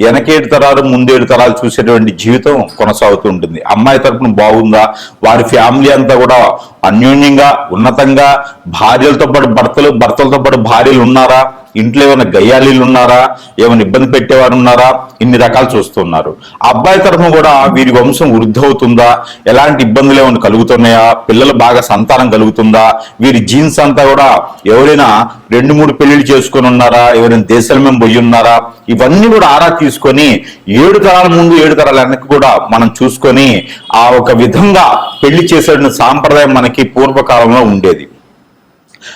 వెనకేడు తరాలు ముందేడు తరాలు చూసేటువంటి జీవితం కొనసాగుతూ ఉంటుంది. అమ్మాయి తరపున బాగుందా? వారి ఫ్యామిలీ అంతా కూడా అన్యోన్యంగా ఉన్నతంగా భార్యలతో పాటు భర్తలు భర్తలతో పాటు భార్యలు ఉన్నారా? ఇంట్లో ఏమైనా గయ్యాలీలు ఉన్నారా? ఏమైనా ఇబ్బంది పెట్టేవారు ఉన్నారా? ఇన్ని రకాలు చూస్తున్నారు అబ్బాయి తరఫున కూడా వీరి వంశం వృద్ధి అవుతుందా ఎలాంటి ఇబ్బందులు ఏమైనా కలుగుతున్నాయా? పిల్లలు బాగా సంతానం కలుగుతుందా? వీరి జీన్స్ అంతా కూడా ఎవరైనా రెండు మూడు పెళ్ళిళ్ళు చేసుకొని ఉన్నారా? ఎవరైనా దేశాల మేము పోయి ఉన్నారా? ఇవన్నీ కూడా ఆరా తీసుకొని ఏడు తరాల ముందు ఏడు తరాల వెనక్కి కూడా మనం చూసుకొని ఆ ఒక విధంగా పెళ్ళి చేసే సాంప్రదాయం మనకి పూర్వకాలంలో ఉండేది.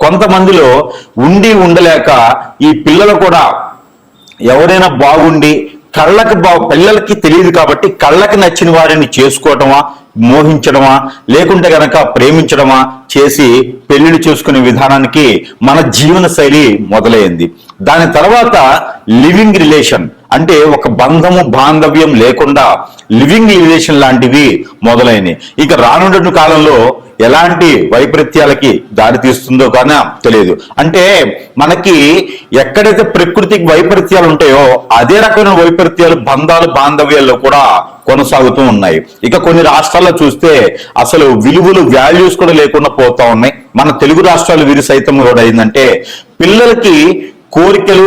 కొంతమందిలో ఉండి ఉండలేక ఈ పిల్లలు కూడా ఎవరైనా బాగుండి కళ్ళకి బా పిల్లలకి తెలియదు కాబట్టి కళ్ళకి నచ్చిన వారిని చేసుకోవటమా మోహించడమా లేకుంటే గనక ప్రేమించడమా చేసి పెళ్ళిళ్ళు చేసుకునే విధానానికి మన జీవన శైలి మొదలైంది. దాని తర్వాత లివింగ్ రిలేషన్ అంటే ఒక బంధము బాంధవ్యం లేకుండా లివింగ్ రిలేషన్ లాంటివి మొదలైనవి ఇక రానున్న కాలంలో ఎలాంటి వైపరీత్యాలకి దారి తీస్తుందో కానీ తెలియదు. అంటే మనకి ఎక్కడైతే ప్రకృతికి వైపరీత్యాలు ఉంటాయో అదే రకమైన వైపరీత్యాలు బంధాలు బాంధవ్యాల్లో కూడా కొనసాగుతూ ఉన్నాయి. ఇక కొన్ని రాష్ట్రాల్లో చూస్తే అసలు విలువలు వాల్యూస్ కూడా లేకుండా పోతా ఉన్నాయి. మన తెలుగు రాష్ట్రాలు వీరి సైతం కూడా ఏంటంటే పిల్లలకి కోరికలు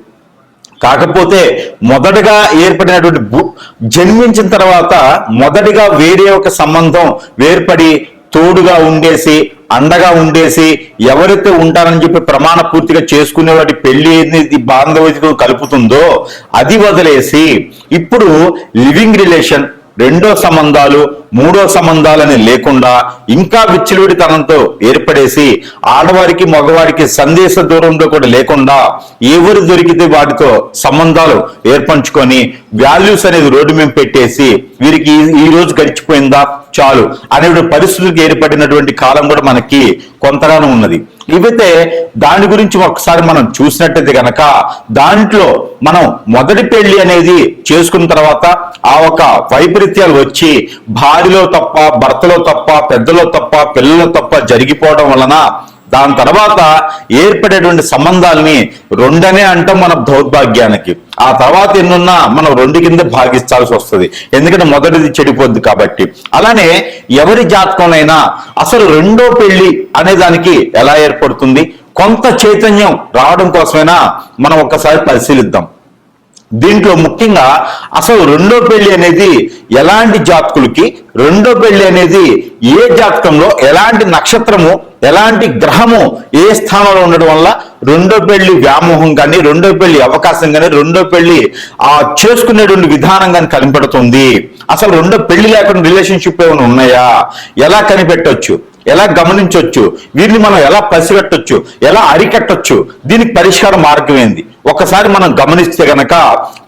కాకపోతే మొదటగా ఏర్పడినటువంటి జన్మించిన తర్వాత మొదటిగా వేరే ఒక సంబంధం వేర్పడి తోడుగా ఉండేసి అండగా ఉండేసి ఎవరైతే ఉంటారని చెప్పి ప్రమాణ పూర్తిగా చేసుకునే వాటి పెళ్ళి అనేది బాంధవ్యతకు కలుపుతుందో అది వదిలేసి ఇప్పుడు లివింగ్ రిలేషన్ రెండో సంబంధాలు మూడో సంబంధాలని లేకుండా ఇంకా విచ్చలవిడితనంతో ఏర్పడేసి ఆడవారికి మగవారికి సందేశ దూరంలో కూడా లేకుండా ఎవరు దొరికితే వాటితో సంబంధాలు ఏర్పంచుకొని వాల్యూస్ అనేది రోడ్డు మేము పెట్టేసి వీరికి ఈ- రోజు గడిచిపోయిందా? చాలు అనే పరిస్థితులకు ఏర్పడినటువంటి కాలం కూడా మనకి కొంతగానో ఉన్నది. ఇవైతే దాని గురించి ఒకసారి మనం చూసినట్టయితే గనక దాంట్లో మనం మొదటి పెళ్ళి అనేది చేసుకున్న తర్వాత ఆ ఒక వైపరీత్యాలు వచ్చి భార్యలో తప్ప భర్తలో తప్ప పెద్దలో తప్ప పిల్లలో తప్ప జరిగిపోవడం వలన దాని తర్వాత ఏర్పడేటువంటి సంబంధాలని రెండనే అంటాం మన దౌర్భాగ్యానికి. ఆ తర్వాత ఎన్నున్నా మనం రెండు కింద భాగిస్తాల్సి వస్తుంది. ఎందుకంటే మొదటిది చెడిపోద్ది కాబట్టి. అలానే ఎవరి జాతకంలోనైనా అసలు రెండో పెళ్ళి అనే దానికి ఎలా ఏర్పడుతుంది? కొంత చైతన్యం రావడం కోసమైనా మనం ఒక్కసారి పరిశీలిద్దాం. దీంట్లో ముఖ్యంగా అసలు రెండో పెళ్ళి అనేది ఎలాంటి జాతకులకి రెండో పెళ్ళి అనేది ఏ జాతకంలో ఎలాంటి నక్షత్రము ఎలాంటి గ్రహము ఏ స్థానంలో ఉండడం వల్ల రెండో పెళ్ళి వ్యామోహం కానీ రెండో పెళ్ళి అవకాశం కానీ రెండో పెళ్ళి ఆ చేసుకునేటువంటి విధానం కానీ కనిపెడుతుంది. అసలు రెండో పెళ్ళి లేకుండా రిలేషన్షిప్ ఏమైనా ఉన్నాయా? ఎలా కనిపెట్టవచ్చు ఎలా గమనించవచ్చు వీరిని మనం ఎలా పసిగట్టొచ్చు? ఎలా అరికట్టొచ్చు? దీనికి పరిష్కార మార్గం ఏంది? ఒకసారి మనం గమనిస్తే గనక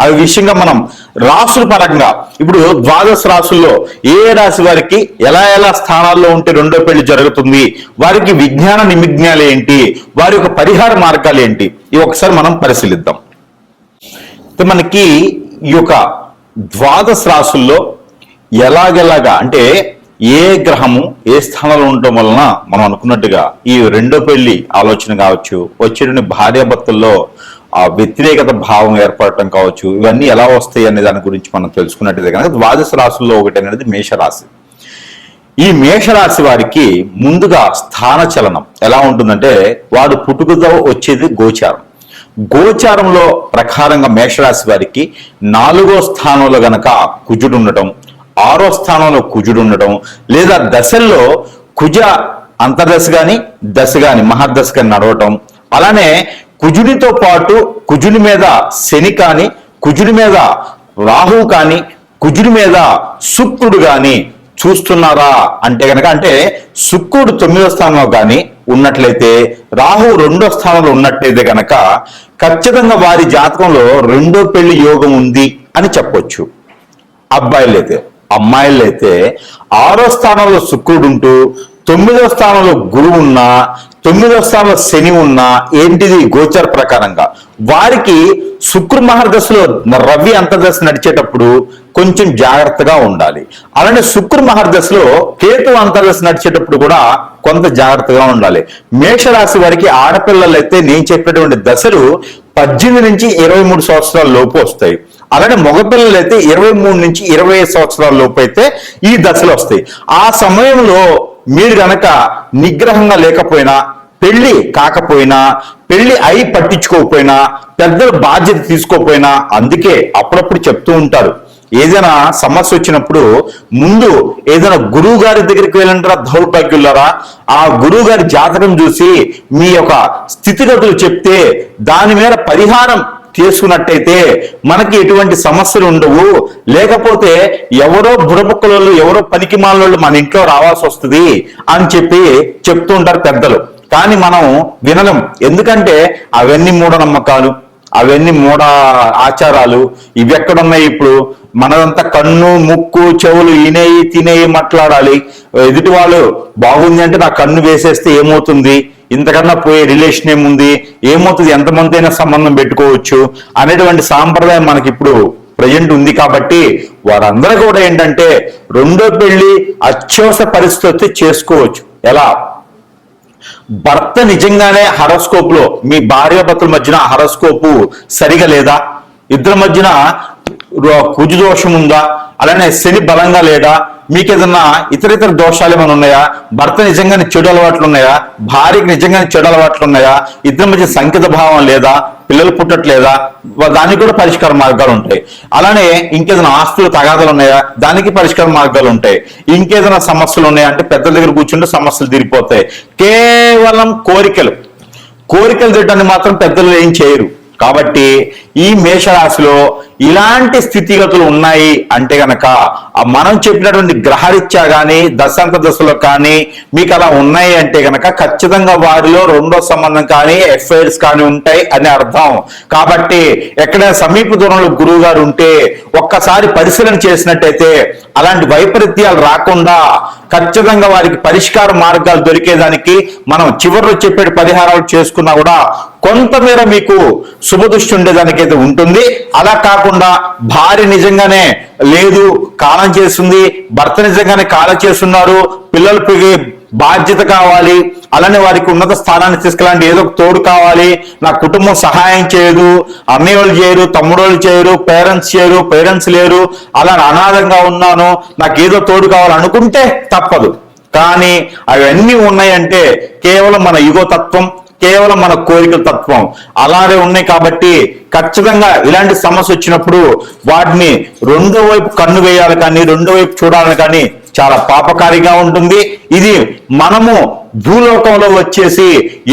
ఆ విషయంగా మనం రాసుల పరంగా ఇప్పుడు ద్వాదశ రాసుల్లో ఏ రాశి వారికి ఎలా ఎలా స్థానాల్లో ఉంటే రెండో పెళ్ళి జరుగుతుంది వారికి విజ్ఞాన నిమిజ్ఞాలు ఏంటి వారి యొక్క పరిహార మార్గాలు ఏంటి ఇవి ఒకసారి మనం పరిశీలిద్దాం. మనకి ఈ యొక్క ద్వాదశ రాసుల్లో ఎలాగెలాగా అంటే ఏ గ్రహము ఏ స్థానంలో ఉండటం వలన మనం అనుకున్నట్టుగా ఈ రెండో పెళ్ళి ఆలోచన కావచ్చు వచ్చేటువంటి భార్యాభర్తల్లో ఆ వ్యతిరేకత భావం ఏర్పడటం కావచ్చు ఇవన్నీ ఎలా వస్తాయి అనే దాని గురించి మనం తెలుసుకున్నట్టయితే కనుక ద్వాదశ రాశుల్లో ఒకటి అనేది మేషరాశి. ఈ మేషరాశి వారికి ముందుగా స్థాన చలనం ఎలా ఉంటుందంటే వాడు పుట్టుకతో వచ్చేది గోచారం. గోచారంలో ప్రకారంగా మేషరాశి వారికి నాలుగో స్థానంలో గనక కుజుడు ఉండటం ఆరో స్థానంలో కుజుడు ఉండటం లేదా దశల్లో కుజ అంతర్దశ కానీ దశ కానీ మహర్దశ కానీ నడవటం అలానే కుజుడితో పాటు కుజుడి మీద శని కాని కుజుడి మీద రాహువు కాని కుజుడి మీద శుక్రుడు కానీ చూస్తున్నారా? అంటే గనక అంటే శుక్రుడు తొమ్మిదో స్థానంలో కానీ ఉన్నట్లయితే రాహు రెండో స్థానంలో ఉన్నట్లయితే కనుక ఖచ్చితంగా వారి జాతకంలో రెండో పెళ్ళి యోగం ఉంది అని చెప్పొచ్చు. అబ్బాయిలైతే అమ్మాయిలైతే ఆరో స్థానంలో శుక్రుడు ఉంటూ తొమ్మిదో స్థానంలో గురువు ఉన్నా తొమ్మిదో స్థానంలో శని ఉన్నా ఏంటిది గోచర ప్రకారంగా? వారికి శుక్ర మహర్దశలో రవి అంతర్దశ నడిచేటప్పుడు కొంచెం జాగ్రత్తగా ఉండాలి. అలానే శుక్ర మహర్దశలో కేతు అంతర్దశ నడిచేటప్పుడు కూడా కొంత జాగ్రత్తగా ఉండాలి. మేషరాశి వారికి ఆడపిల్లలు అయితే నేను చెప్పినటువంటి దశలు పద్దెనిమిది నుంచి ఇరవై మూడు సంవత్సరాల లోపు వస్తాయి. అలానే మగపిల్లలు అయితే ఇరవై మూడు నుంచి ఇరవై ఐదు సంవత్సరాల లోపు అయితే ఈ దశలు వస్తాయి. ఆ సమయంలో మీరు గనక నిగ్రహంగా లేకపోయినా పెళ్ళి కాకపోయినా పెళ్ళి అయి పట్టించుకోకపోయినా పెద్దల బాధ్యత తీసుకోకపోయినా అందుకే అప్పుడప్పుడు చెప్తూ ఉంటారు. ఏదైనా సమస్య వచ్చినప్పుడు ముందు ఏదైనా గురువు గారి దగ్గరికి వెళ్ళంటారా దౌర్భాగ్యులారా. ఆ గురువు గారి జాతకం చూసి మీ యొక్క స్థితిగతులు చెప్తే దాని మీద పరిహారం తీసుకున్నట్టయితే మనకి ఎటువంటి సమస్యలు ఉండవు. లేకపోతే ఎవరో బుడబుక్కలలో ఎవరో పనికి మాలోళ్ళు మన ఇంట్లో రావాల్సి వస్తుంది అని చెప్పి చెప్తూ ఉంటారు పెద్దలు. కానీ మనం వినలేం. ఎందుకంటే అవన్నీ మూఢనమ్మకాలు అవన్నీ మూఢ ఆచారాలు. ఇవి ఎక్కడున్నాయి ఇప్పుడు? మనదంతా కన్ను ముక్కు చెవులు ఈనేయి తినేయి మాట్లాడాలి. ఎదుటి వాళ్ళు బాగుంది అంటే నా కన్ను వేసేస్తే ఏమవుతుంది? ఇంతకన్నా పోయే రిలేషన్ ఏముంది? ఏమవుతుంది? ఎంతమంది అయినా సంబంధం పెట్టుకోవచ్చు? అనేటువంటి సాంప్రదాయం మనకి ఇప్పుడు ప్రజెంట్ ఉంది కాబట్టి వారందరూ కూడా ఏంటంటే రెండో పెళ్ళి అత్యవసర పరిస్థితి చేసుకోవచ్చు. ఎలా? భర్త నిజంగానే హరోస్కోప్లో మీ భార్య భర్తల మధ్యన హరోస్కోప్ సరిగా లేదా? ఇద్దరి మధ్యన కుజు దోషం ఉందా? అలానే శని బలంగా లేడా? మీకు ఏదన్నా ఇతర ఇతర దోషాలు ఏమైనా ఉన్నాయా? భర్త నిజంగానే చెడు అలవాట్లు ఉన్నాయా? భార్యకి నిజంగానే చెడు అలవాట్లు ఉన్నాయా? ఇద్దరి మధ్య సంకేత భావం లేదా? పిల్లలు పుట్టట్లేదా? దానికి కూడా పరిష్కార మార్గాలు ఉంటాయి. అలానే ఇంకేదైనా ఆస్తులు తగాదాలు ఉన్నాయా? దానికి పరిష్కార మార్గాలు ఉంటాయి. ఇంకేదైనా సమస్యలు ఉన్నాయా? అంటే పెద్దల దగ్గర కూర్చుంటే సమస్యలు తీరిపోతాయి. కేవలం కోరికలు. కోరికలు తిట్టని మాత్రం పెద్దలు ఏం చేయరు. కాబట్టి ఈ మేషరాశిలో ఇలాంటి స్థితిగతులు ఉన్నాయి అంటే గనక ఆ మనం చెప్పినటువంటి గ్రహరీత్యా కానీ దశాంత దశలో కానీ మీకు అలా ఉన్నాయి అంటే గనక ఖచ్చితంగా వారిలో రెండో సంబంధం కానీ ఎఫ్ఐఆర్స్ కానీ ఉంటాయి అని అర్థం. కాబట్టి ఎక్కడైనా సమీప దూరంలో గురువు గారు ఉంటే ఒక్కసారి పరిశీలన చేసినట్టయితే అలాంటి వైపరీత్యాలు రాకుండా ఖచ్చితంగా వారికి పరిష్కార మార్గాలు దొరికేదానికి మనం చివరిలో చెప్పే పరిహారాలు చేసుకున్నా కూడా కొంతమేర మీకు శుభదృష్టి ఉండేదానికి అయితే ఉంటుంది. అలా కాకుండా భార్య నిజంగానే లేదు కాలం చేస్తుంది భర్త నిజంగానే కాలం చేస్తున్నారు పిల్లలకి బాధ్యత కావాలి అలానే వారికి ఉన్నత స్థానాన్ని తీసుకెళ్ళాలంటే ఏదో ఒక తోడు కావాలి నా కుటుంబం సహాయం చేయదు అన్నయ్య వాళ్ళు చేయరు తమ్ముడు వాళ్ళు చేయరు పేరెంట్స్ చేయరు పేరెంట్స్ లేరు అలా అనాథంగా ఉన్నాను నాకు ఏదో తోడు కావాలనుకుంటే తప్పదు. కానీ అవన్నీ ఉన్నాయంటే కేవలం మన యుగతత్వం కేవలం మన కోరికల తత్వం అలానే ఉన్నాయి కాబట్టి ఖచ్చితంగా ఇలాంటి సమస్య వచ్చినప్పుడు వాటిని రెండో వైపు కన్ను వేయాలి కానీ రెండో వైపు చూడాలని కానీ చాలా పాపకారిగా ఉంటుంది. ఇది మనము భూలోకంలో వచ్చేసి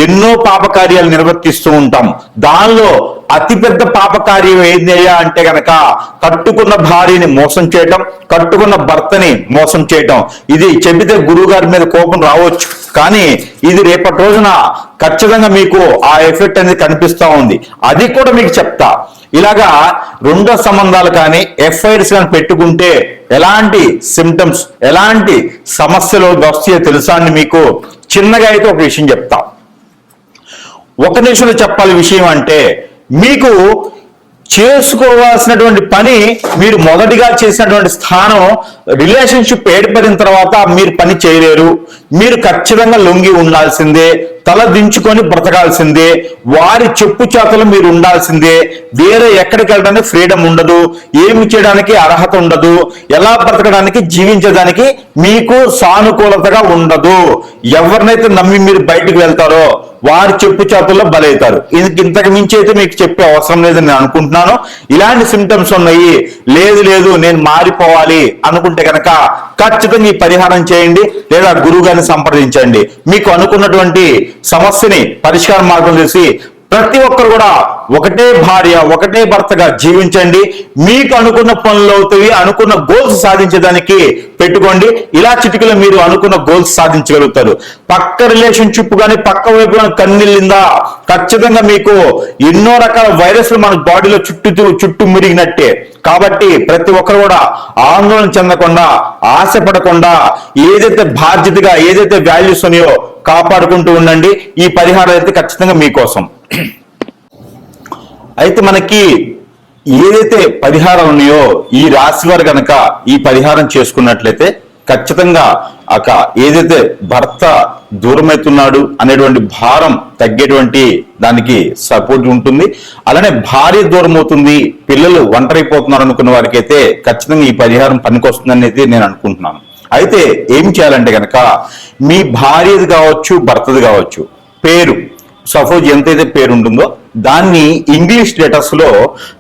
ఎన్నో పాపకార్యాలు నిర్వర్తిస్తూ ఉంటాం. దానిలో అతిపెద్ద పాపకార్యం ఏందయ్యా అంటే గనక కట్టుకున్న భార్యని మోసం చేయటం కట్టుకున్న భర్తని మోసం చేయటం. ఇది చెబితే గురువు గారి మీద కోపం రావచ్చు. కానీ ఇది రేపటి రోజున ఖచ్చితంగా మీకు ఆ ఎఫెక్ట్ అనేది కనిపిస్తూ ఉంది. అది కూడా మీకు చెప్తా. ఇలాగా రెండో సంబంధాలు కానీ ఎఫ్ఐఆర్స్ కానీ పెట్టుకుంటే ఎలాంటి సిమ్టమ్స్ ఎలాంటి సమస్యలు వస్తాయో తెలుసా అని మీకు చిన్నగా అయితే ఒక విషయం చెప్తా. ఒక నిమిషంలో చెప్పాలి విషయం అంటే మీకు చేసుకోవాల్సినటువంటి పని మీరు మొదటిగా చేసినటువంటి స్థానం రిలేషన్షిప్ ఏర్పడిన తర్వాత మీరు పని చేయలేరు. మీరు ఖచ్చితంగా లొంగి ఉండాల్సిందే. తల దించుకొని బ్రతకాల్సిందే. వారి చెప్పు చేతలు మీరు ఉండాల్సిందే. వేరే ఎక్కడికి వెళ్ళడానికి ఫ్రీడమ్ ఉండదు. ఏమి చేయడానికి అర్హత ఉండదు. ఎలా బ్రతకడానికి జీవించడానికి మీకు సానుకూలతగా ఉండదు. ఎవరినైతే నమ్మి మీరు బయటికి వెళ్తారో వారి చెప్పు చేతుల్లో బలవుతారు ఇది ఇంతకు మించి అయితే మీకు చెప్పే అవసరం లేదని నేను అనుకుంటున్నాను. ఇలాంటి సిమ్టమ్స్ ఉన్నాయి. లేదు లేదు నేను మారిపోవాలి అనుకుంటే కనుక ఖచ్చితంగా ఈ పరిహారం చేయండి లేదా గురువు గారిని సంప్రదించండి. మీకు అనుకున్నటువంటి సమస్యని పరిష్కార మార్గం చేసి ప్రతి ఒక్కరు కూడా ఒకటే భార్య ఒకటే భర్తగా జీవించండి. మీకు అనుకున్న పనులు అవుతాయి అనుకున్న గోల్స్ సాధించడానికి పెట్టుకోండి. ఇలా చిటికలో మీరు అనుకున్న గోల్స్ సాధించగలుగుతారు. పక్క రిలేషన్షిప్ కానీ పక్క వైపు కానీ ఖచ్చితంగా మీకు ఎన్నో రకాల వైరస్లు మన బాడీలో చుట్టూ చుట్టూ మురిగినట్టే. కాబట్టి ప్రతి ఒక్కరు కూడా ఆందోళన చెందకుండా ఆశపడకుండా ఏదైతే బాధ్యతగా ఏదైతే వాల్యూస్ ఉన్నాయో కాపాడుకుంటూ ఉండండి. ఈ పరిహారం అయితే ఖచ్చితంగా మీకోసం. అయితే మనకి ఏదైతే పరిహారాలు ఉన్నాయో ఈ రాశి వారు కనుక ఈ పరిహారం చేసుకున్నట్లయితే ఖచ్చితంగా అక ఏదైతే భర్త దూరమవుతున్నాడు అనేటువంటి భారం తగ్గేటువంటి దానికి సపోర్ట్ ఉంటుంది. అలానే భార్య దూరం అవుతుంది పిల్లలు ఒంటరైపోతున్నారు అనుకున్న వారికి అయితే ఖచ్చితంగా ఈ పరిహారం పనికొస్తుందని అయితే నేను అనుకుంటున్నాను. అయితే ఏం చేయాలంటే కనుక మీ భార్యది కావచ్చు భర్తది కావచ్చు పేరు సపోజ్ ఎంతైతే పేరు ఉంటుందో దాన్ని ఇంగ్లీష్ లెటర్స్లో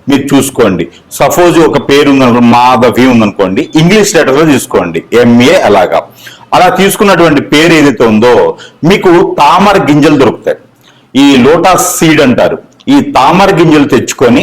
మీరు చూసుకోండి. సపోజ్ ఒక పేరు ఉందనుకో మాధవి ఉందనుకోండి ఇంగ్లీష్ లెటర్స్లో తీసుకోండి ఎంఏ అలాగా. అలా తీసుకున్నటువంటి పేరు ఏదైతే ఉందో మీకు తామర గింజలు దొరుకుతాయి. ఈ లోటస్ సీడ్ అంటారు. ఈ తామర గింజలు తెచ్చుకొని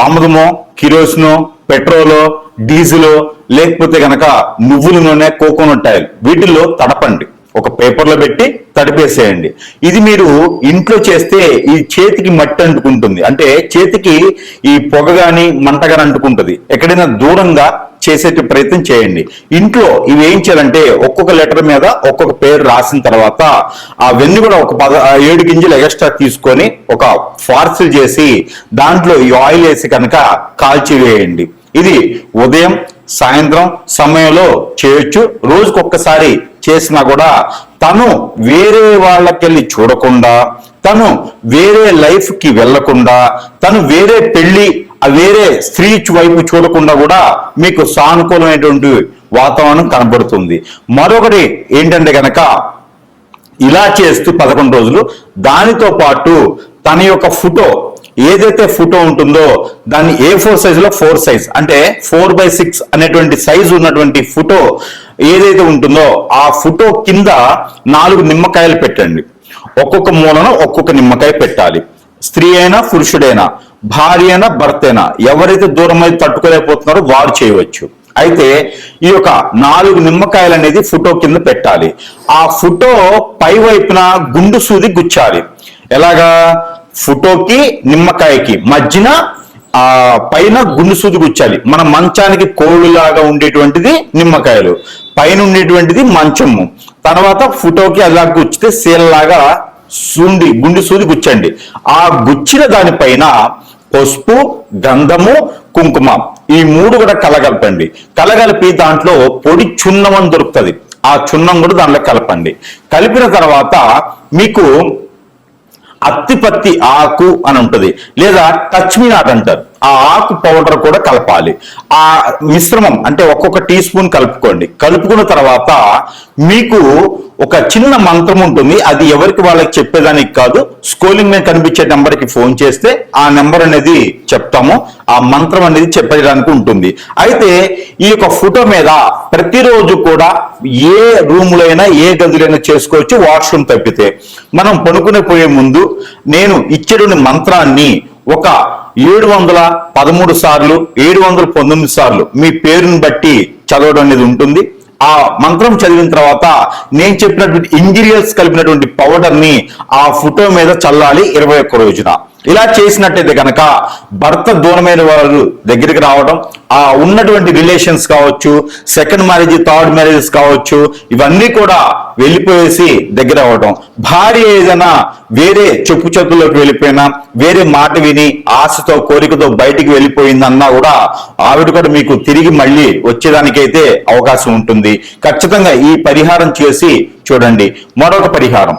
ఆముదమో కిరోసినో పెట్రోలో డీజిలో లేకపోతే గనక నువ్వుల నూనె కోకోనట్ ఆయిల్ వీటిల్లో తడపండి. ఒక పేపర్లో పెట్టి తడిపేసేయండి. ఇది మీరు ఇంట్లో చేస్తే ఈ చేతికి మట్టి అంటుకుంటుంది. అంటే చేతికి ఈ పొగ గాని మంట గాని అంటుకుంటుంది. ఎక్కడైనా దూరంగా చేసే ప్రయత్నం చేయండి. ఇంట్లో ఇవి ఏం చేయాలంటే ఒక్కొక్క లెటర్ మీద ఒక్కొక్క పేరు రాసిన తర్వాత ఆ వెన్ను కూడా ఒక పద ఏడు గింజలు ఎక్స్ట్రా తీసుకొని ఒక ఫార్సిల్ చేసి దాంట్లో ఈ ఆయిల్ వేసి కనుక కాల్చివేయండి ఇది ఉదయం సాయంత్రం సమయంలో చేయొచ్చు. రోజుకొక్కసారి చేసినా కూడా తను వేరే వాళ్ళకెళ్ళి చూడకుండా తను వేరే లైఫ్కి వెళ్ళకుండా తను వేరే పెళ్ళి ఆ వేరే స్త్రీ వైపు చూడకుండా కూడా మీకు సానుకూలమైనటువంటి వాతావరణం కనబడుతుంది. మరొకటి ఏంటంటే గనక ఇలా చేస్తూ పదకొండు రోజులు దానితో పాటు తన యొక్క ఫోటో ఏదైతే ఫోటో ఉంటుందో దాన్ని ఏ ఫోర్ సైజ్లో ఫోర్ సైజ్ అంటే ఫోర్ బై సిక్స్ అనేటువంటి సైజ్ ఉన్నటువంటి ఫోటో ఏదైతే ఉంటుందో ఆ ఫోటో కింద నాలుగు నిమ్మకాయలు పెట్టండి. ఒక్కొక్క మూలన ఒక్కొక్క నిమ్మకాయ పెట్టాలి. స్త్రీ అయినా పురుషుడైనా భార్య అయినా భర్త అయినా ఎవరైతే దూరం అయితే తట్టుకోలేకపోతున్నారో వారు చేయవచ్చు. అయితే ఈ యొక్క నాలుగు నిమ్మకాయలు అనేది ఫోటో కింద పెట్టాలి. ఆ ఫోటో పై వైపున గుండు సూది గుచ్చాలి. ఎలాగా? ఫోటోకి నిమ్మకాయకి మధ్యన ఆ పైన గుండు సూది గుచ్చాలి మన మంచానికి కోళ్ళులాగా ఉండేటువంటిది నిమ్మకాయలు. పైన ఉండేటువంటిది మంచము. తర్వాత ఫోటోకి అలా గుచ్చితే సీలలాగా సుండి గుండు సూది గుచ్చండి. ఆ గుచ్చిన దానిపైన పసుపు గంధము కుంకుమ ఈ మూడు కూడా కలగలపండి. కలగలిపి దాంట్లో పొడి చున్నం అని దొరుకుతుంది. ఆ చున్నం కూడా దాంట్లో కలపండి. కలిపిన తర్వాత మీకు అత్తిపత్తి ఆకు అని ఉంటుంది. లేదా టచ్మీ నాట్ అంటారు. ఆ ఆకు పౌడర్ కూడా కలపాలి. ఆ మిశ్రమం అంటే ఒక్కొక్క టీ స్పూన్ కలుపుకోండి. కలుపుకున్న తర్వాత మీకు ఒక చిన్న మంత్రం ఉంటుంది. అది ఎవరికి వాళ్ళకి చెప్పేదానికి కాదు. స్కోలింగ్ మీద కనిపించే నెంబర్కి ఫోన్ చేస్తే ఆ నెంబర్ అనేది చెప్తాము. ఆ మంత్రం అనేది చెప్పడానికి ఉంటుంది. అయితే ఈ యొక్క ఫోటో మీద ప్రతిరోజు కూడా ఏ రూములైనా ఏ గదిలైనా చేసుకోవచ్చు వాష్రూమ్ తప్పితే. మనం పనుకునే పోయే ముందు నేను ఇచ్చేటువంటి మంత్రాన్ని ఒక ఏడు వందల పదమూడు సార్లు ఏడు వందల పంతొమ్మిది సార్లు మీ పేరుని బట్టి చదవడం అనేది ఉంటుంది. ఆ మంత్రం చదివిన తర్వాత నేను చెప్పినటువంటి ఇంజీరియల్స్ కలిపినటువంటి పౌడర్ని ఆ ఫోటో మీద చల్లాలి ఇరవై ఒక్క రోజున. ఇలా చేసినట్టయితే కనుక భర్త దూరమైన వారు దగ్గరికి రావడం ఆ ఉన్నటువంటి రిలేషన్స్ కావచ్చు సెకండ్ మ్యారేజ్ థర్డ్ మ్యారేజెస్ కావచ్చు ఇవన్నీ కూడా వెళ్ళిపోయేసి దగ్గర అవ్వడం భార్య ఏదైనా వేరే చెప్పు చెప్పులోకి వెళ్ళిపోయినా వేరే మాట విని ఆశతో కోరికతో బయటికి వెళ్ళిపోయిందన్నా కూడా ఆవిడ కూడా మీకు తిరిగి మళ్ళీ వచ్చేదానికైతే అవకాశం ఉంటుంది. ఖచ్చితంగా ఈ పరిహారం చేసి చూడండి. మరొక పరిహారం.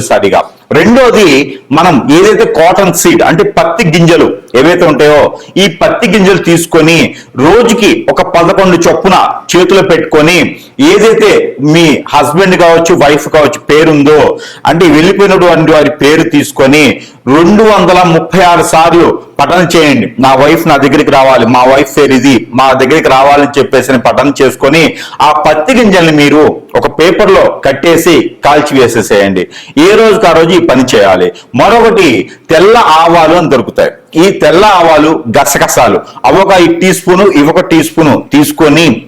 మొట్టమొదటిసారిగా రెండోది మనం ఏదైతే కాటన్ సీడ్ అంటే పత్తి గింజలు ఏవైతే ఉంటాయో ఈ పత్తి గింజలు తీసుకొని రోజుకి ఒక పదకొండు చొప్పున చేతిలో పెట్టుకొని ఏదైతే మీ హస్బెండ్ కావచ్చు వైఫ్ కావచ్చు పేరుందో అంటే వెళ్ళిపోయినటువంటి వారి పేరు తీసుకొని రెండు వందల ముప్పై ఆరు సార్లు పఠనం చేయండి. నా వైఫ్ నా దగ్గరికి రావాలి. మా వైఫ్ పేరు ఇది. మా దగ్గరికి రావాలని చెప్పేసి పఠనం చేసుకొని ఆ పత్తి గింజల్ని మీరు ఒక పేపర్లో కట్టేసి కాల్చి వేసేసేయండి. ఏ రోజుకి ఆ రోజు ఈ పని చేయాలి. మరొకటి తెల్ల ఆవాలు అని దొరుకుతాయి. ఈ తెల్ల ఆవాలు గసగసాలు అవొక ఈ టీ స్పూను ఇవొక టీ స్పూను తీసుకొని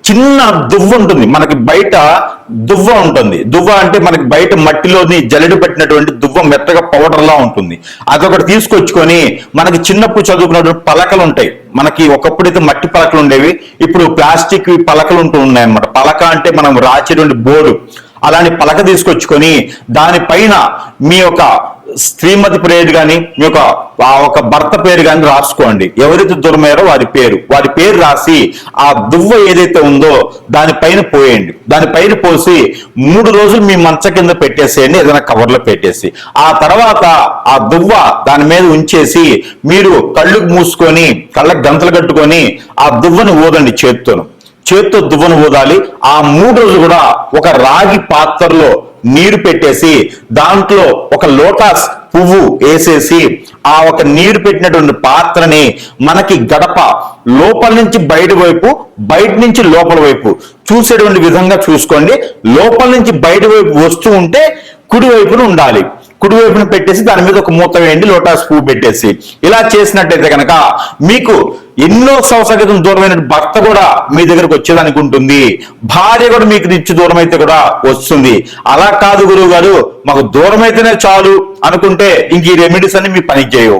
చిన్న దువ్వ ఉంటుంది. మనకి బయట దువ్వ ఉంటుంది. దువ్వ అంటే మనకి బయట మట్టిలోని జల్లెడు పెట్టినటువంటి దువ్వ మెత్తగా పౌడర్లా ఉంటుంది. అదొకటి తీసుకొచ్చుకొని మనకి చిన్నప్పుడు చదువుకున్నటువంటి పలకలు ఉంటాయి. మనకి ఒకప్పుడైతే మట్టి పలకలు ఉండేవి. ఇప్పుడు ప్లాస్టిక్ పలకలు ఉంటూ ఉన్నాయి అనమాట పలక అంటే మనం రాచేటువంటి బోర్డు అలాంటి పలక తీసుకొచ్చుకొని దానిపైన మీ యొక్క శ్రీమతి పేరు కానీ మీ యొక్క ఒక భర్త పేరు కానీ రాసుకోండి. ఎవరైతే దూరమయ్యారో వారి పేరు. వారి పేరు రాసి ఆ దువ్వ ఏదైతే ఉందో దానిపైన పోయండి. దానిపైన పోసి మూడు రోజులు మీ మంచ కింద పెట్టేసేయండి ఏదైనా కవర్లో పెట్టేసి. ఆ తర్వాత ఆ దువ్వ దాని మీద ఉంచేసి మీరు కళ్ళు మూసుకొని కళ్ళకు గంతలు కట్టుకొని ఆ దువ్వను ఊదండి చేత్తోను. చేత్తో దువ్వను ఊదాలి. ఆ మూడు రోజులు కూడా ఒక రాగి పాత్రలో నీరు పెట్టేసి దాంట్లో ఒక లోటస్ పువ్వు వేసేసి ఆ ఒక నీరు పెట్టినటువంటి పాత్రని మనకి గడప లోపల నుంచి బయట వైపు బయట నుంచి లోపల వైపు చూసేటువంటి విధంగా చూసుకోండి. లోపల నుంచి బయట వైపు వస్తూ ఉంటే కుడి వైపున ఉండాలి. కుడివైపున పెట్టేసి దాని మీద ఒక మూత వేయండి లోటాస్ పువ్వు పెట్టేసి. ఇలా చేసినట్టయితే కనుక మీకు ఎన్నో సంవత్సరాల క్రితం దూరమైన భర్త కూడా మీ దగ్గరకు వచ్చేదానికి ఉంటుంది. భార్య కూడా మీకు నుంచి దూరం అయితే కూడా వస్తుంది. అలా కాదు గురువు గారు మాకు దూరం అయితేనే చాలు అనుకుంటే ఇంక ఈ రెమెడీస్ అన్ని మీ పనికి చేయవు.